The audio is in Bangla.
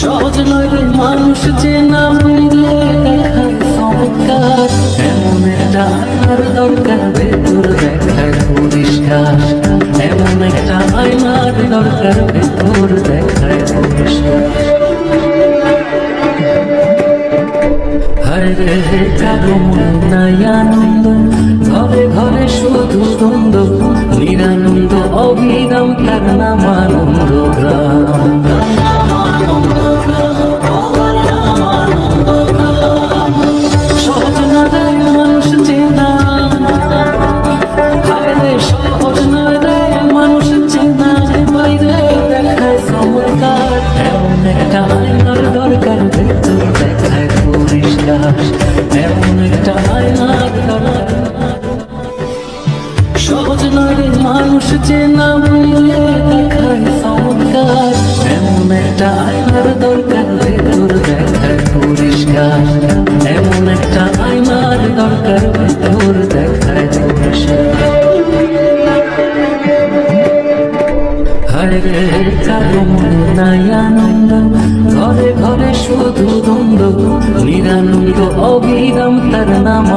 সহজ নয় মানুষ চেনা মিলে দেখার চমৎকার। এমন একটা দরকার, ভেতর দেখার পরিষ্কার। এমন একটা আয়নার দরকার, ভেতর দেখার পরিষ্কার। রে নাই আনন্দ, ঘরে ঘরে শুধু দ্বন্দ্ব নিরানন্দ অবিরাম তার নাম আনন্দ। একটা দরকার মানুষ চেনা মিলে দেখায় চমৎকার এমন একটা আয়নার দরকার, ভেতর দেখায় এমন একটা আয়নার দরকার, ভেতর আনন্দ ঘরে ঘরে শুধু দ্বন্দ্ব নিরানন্দ অভিরাম তার নাম